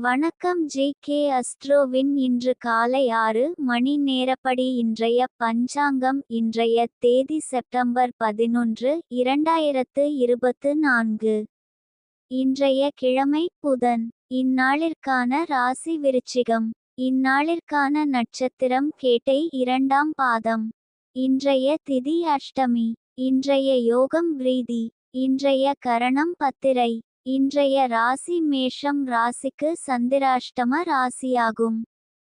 வணக்கம் J K அஸ்ட்ரோவின் இன்று காலை ஆறு மணி நேரப்படி இன்றைய பஞ்சாங்கம் இன்றைய தேதி செப்டம்பர் பதினொன்று இரண்டாயிரத்து இருபத்து நான்கு. இன்றைய கிழமை புதன். இந்நாளிற்கான ராசி விருச்சிகம். இந்நாளிற்கான நட்சத்திரம் கேட்டை இரண்டாம் பாதம். இன்றைய திதி அஷ்டமி. இன்றைய யோகம் பிரீதி இன்றைய கரணம் பத்திரை. இன்றைய ராசி மேஷம் ராசிக்கு சந்திராஷ்டம ராசியாகும்.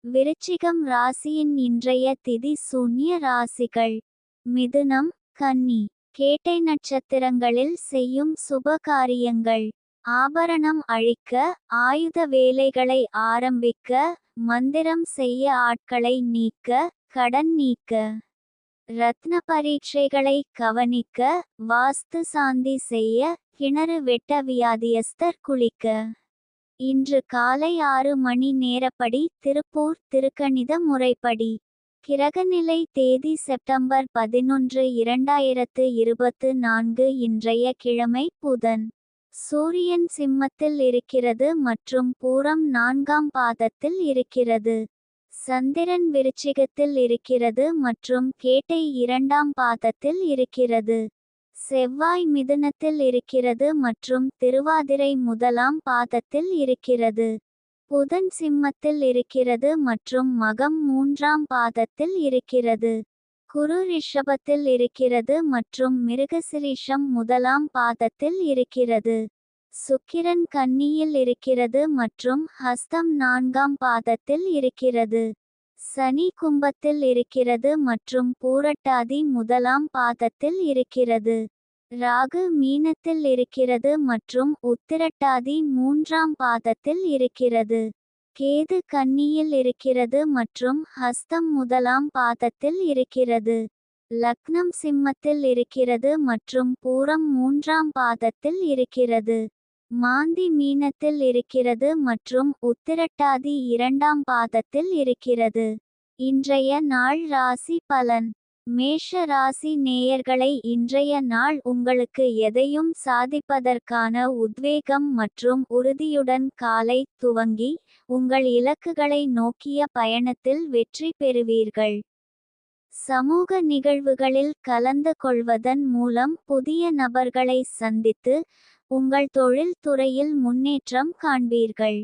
விருச்சிகம் ராசியின் இன்றைய திதி சூன்ய ராசிகள். மிதுனம் கன்னி கேட்டை நட்சத்திரங்களில் செய்யும் சுப காரியங்கள் ஆபரணம் அழிக்க ஆயுத வேலைகளை ஆரம்பிக்க மந்திரம் செய்ய ஆட்களை நீக்க கடன் நீக்க. ரத்ன பரீட்சைகளை கவனிக்க வாஸ்து சாந்தி செய்ய கிணறு வெட்ட வியாதியஸ்தர் குளிக்க. இன்று காலை ஆறு மணி நேரப்படி திருப்பூர் திருக்கணித முறைப்படி. கிரகநிலை தேதி செப்டம்பர் பதினொன்று இரண்டாயிரத்து இருபத்து நான்கு இன்றைய கிழமை புதன். சூரியன் சிம்மத்தில் இருக்கிறது மற்றும் பூரம் நான்காம் பாதத்தில் இருக்கிறது. சந்திரன் விருச்சிகத்தில் இருக்கிறது மற்றும் கேட்டை இரண்டாம் பாதத்தில் இருக்கிறது. செவ்வாய் மிதுனத்தில் இருக்கிறது மற்றும் திருவாதிரை முதலாம் பாதத்தில் இருக்கிறது. புதன் சிம்மத்தில் இருக்கிறது மற்றும் மகம் மூன்றாம் பாதத்தில் இருக்கிறது. குரு ரிஷபத்தில் இருக்கிறது மற்றும் மிருகசிரீஷம் முதலாம் பாதத்தில் இருக்கிறது. சுக்கிரன் கன்னியில் இருக்கிறது மற்றும் ஹஸ்தம் நான்காம் பாதத்தில் இருக்கிறது. சனி கும்பத்தில் இருக்கிறது மற்றும் பூரட்டாதி முதலாம் பாதத்தில் இருக்கிறது. ராகு மீனத்தில் இருக்கிறது மற்றும் உத்திரட்டாதி மூன்றாம் பாதத்தில் இருக்கிறது. கேது கன்னியில் இருக்கிறது மற்றும் ஹஸ்தம் முதலாம் பாதத்தில் இருக்கிறது. லக்னம் சிம்மத்தில் இருக்கிறது மற்றும் பூரம் மூன்றாம் பாதத்தில் இருக்கிறது. மாந்தி மீனத்தில் இருக்கிறது மற்றும் உத்திரட்டாதி இரண்டாம் பாதத்தில் இருக்கிறது. இன்றைய நாள் ராசி பலன். மேஷ ராசி நேயர்களை இன்றைய நாள் உங்களுக்கு எதையும் சாதிப்பதற்கான உத்வேகம் மற்றும் உறுதியுடன் காலை துவங்கி உங்கள் இலக்குகளை நோக்கிய பயணத்தில் வெற்றி பெறுவீர்கள். சமூக நிகழ்வுகளில் கலந்து கொள்வதன் மூலம் புதிய நபர்களை சந்தித்து உங்கள் தொழில் துறையில் முன்னேற்றம் காண்பீர்கள்.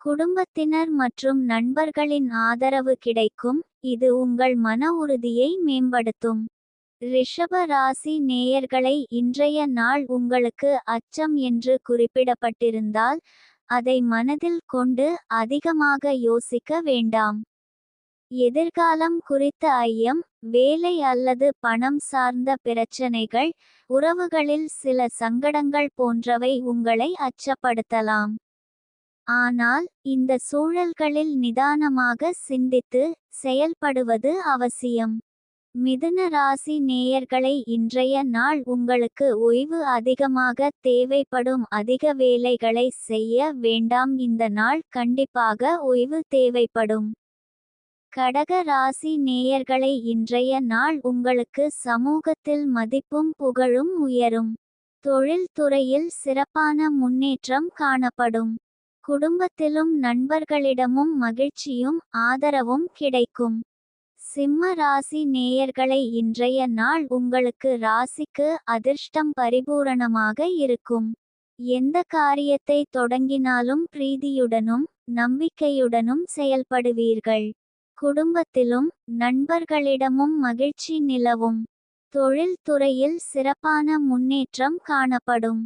குடும்பத்தினர் மற்றும் நண்பர்களின் ஆதரவு கிடைக்கும். இது உங்கள் மன உறுதியை மேம்படுத்தும். ரிஷப ராசி நேயர்களை இன்றைய நாள் உங்களுக்கு அச்சம் என்று குறிப்பிடப்பட்டிருந்தால் அதை மனதில் கொண்டு அதிகமாக யோசிக்க வேண்டாம். எதிர்காலம் குறித்த ஐயம் வேலை அல்லது பணம் சார்ந்த பிரச்சனைகள் உறவுகளில் சில சங்கடங்கள் போன்றவை உங்களை அச்சப்படுத்தலாம். ஆனால் இந்த சூழல்களில் நிதானமாக சிந்தித்து செயல்படுவது அவசியம். மிதுன ராசி நேயர்களை இன்றைய நாள் உங்களுக்கு ஓய்வு அதிகமாக தேவைப்படும் அதிக வேலைகளை செய்ய வேண்டாம். இந்த நாள் கண்டிப்பாக ஓய்வு தேவைப்படும். கடக ராசி நேயர்களை இன்றைய நாள் உங்களுக்கு சமூகத்தில் மதிப்பும் புகழும் உயரும். தொழில்துறையில் சிறப்பான முன்னேற்றம் காணப்படும். குடும்பத்திலும் நண்பர்களிடமும் மகிழ்ச்சியும் ஆதரவும் கிடைக்கும். சிம்ம ராசி நேயர்களை இன்றைய நாள் உங்களுக்கு ராசிக்கு அதிர்ஷ்டம் பரிபூரணமாக இருக்கும். எந்த காரியத்தை தொடங்கினாலும் பிரீதியுடனும் நம்பிக்கையுடனும் செயல்படுவீர்கள். குடும்பத்திலும் நண்பர்களிடமும் மகிழ்ச்சி நிலவும். தொழில்துறையில் சிறப்பான முன்னேற்றம் காணப்படும்.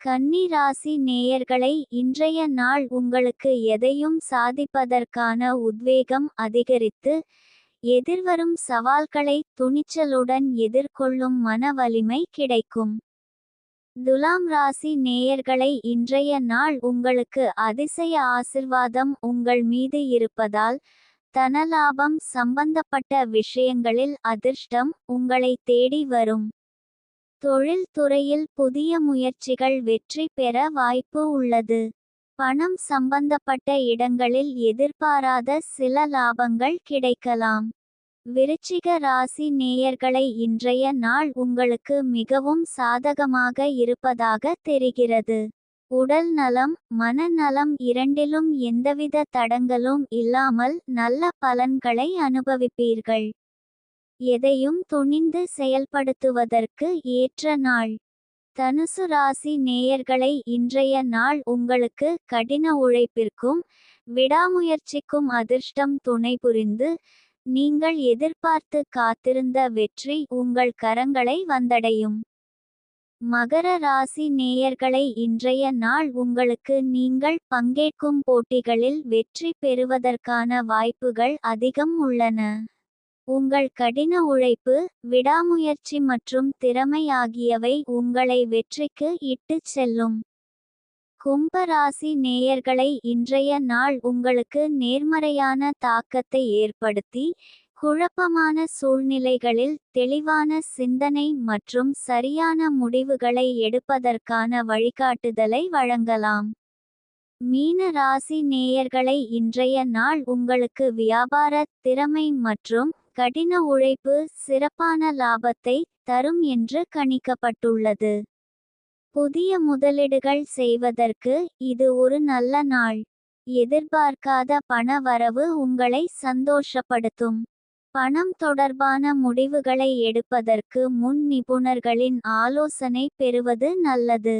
கன்னி ராசி நேயர்களை இன்றைய நாள் உங்களுக்கு எதையும் சாதிப்பதற்கான உத்வேகம் அதிகரித்து எதிர்வரும் சவால்களை துணிச்சலுடன் எதிர்கொள்ளும் மன வலிமை கிடைக்கும். துலாம் ராசி நேயர்களை இன்றைய நாள் உங்களுக்கு அதிசய ஆசிர்வாதம் உங்கள் மீது இருப்பதால் தனலாபம் சம்பந்தப்பட்ட விஷயங்களில் அதிர்ஷ்டம் உங்களை தேடி வரும். தொழில்துறையில் புதிய முயற்சிகள் வெற்றி பெற வாய்ப்பு உள்ளது. பணம் சம்பந்தப்பட்ட இடங்களில் எதிர்பாராத சில லாபங்கள் கிடைக்கலாம். விருச்சிக ராசி நேயர்களை இன்றைய நாள் உங்களுக்கு மிகவும் சாதகமாக இருப்பதாக தெரிகிறது. உடல் நலம் மனநலம் இரண்டிலும் எந்தவித தடங்களும் இல்லாமல் நல்ல பலன்களை அனுபவிப்பீர்கள். எதையும் துணிந்து செயல்படுத்துவதற்கு ஏற்ற நாள். தனுசு ராசி நேயர்களை இன்றைய நாள் உங்களுக்கு கடின உழைப்பிற்கும் விடாமுயற்சிக்கும் அதிர்ஷ்டம் துணை புரிந்து நீங்கள் எதிர்பார்த்து காத்திருந்த வெற்றி உங்கள் கரங்களை வந்தடையும். மகர ராசி நேயர்களை இன்றைய நாள் உங்களுக்கு நீங்கள் பங்கேற்கும் போட்டிகளில் வெற்றி பெறுவதற்கான வாய்ப்புகள் அதிகம் உள்ளன. உங்கள் கடின உழைப்பு விடாமுயற்சி மற்றும் திறமை ஆகியவை உங்களை வெற்றிக்கு இட்டுச் செல்லும். கும்பராசி நேயர்களை இன்றைய நாள் உங்களுக்கு நேர்மறையான தாக்கத்தை ஏற்படுத்தி குழப்பமான சூழ்நிலைகளில் தெளிவான சிந்தனை மற்றும் சரியான முடிவுகளை எடுப்பதற்கான வழிகாட்டுதலை வழங்கலாம். மீன ராசி நேயர்களை இன்றைய நாள் உங்களுக்கு வியாபார திறமை மற்றும் கடின உழைப்பு சிறப்பான லாபத்தை தரும் என்று கணிக்கப்பட்டுள்ளது. புதிய முதலீடுகள் செய்வதற்கு இது ஒரு நல்ல நாள். எதிர்பார்க்காத பண வரவு உங்களை சந்தோஷப்படுத்தும். பணம் தொடர்பான முடிவுகளை எடுப்பதற்கு முன் நிபுணர்களின் ஆலோசனை பெறுவது நல்லது.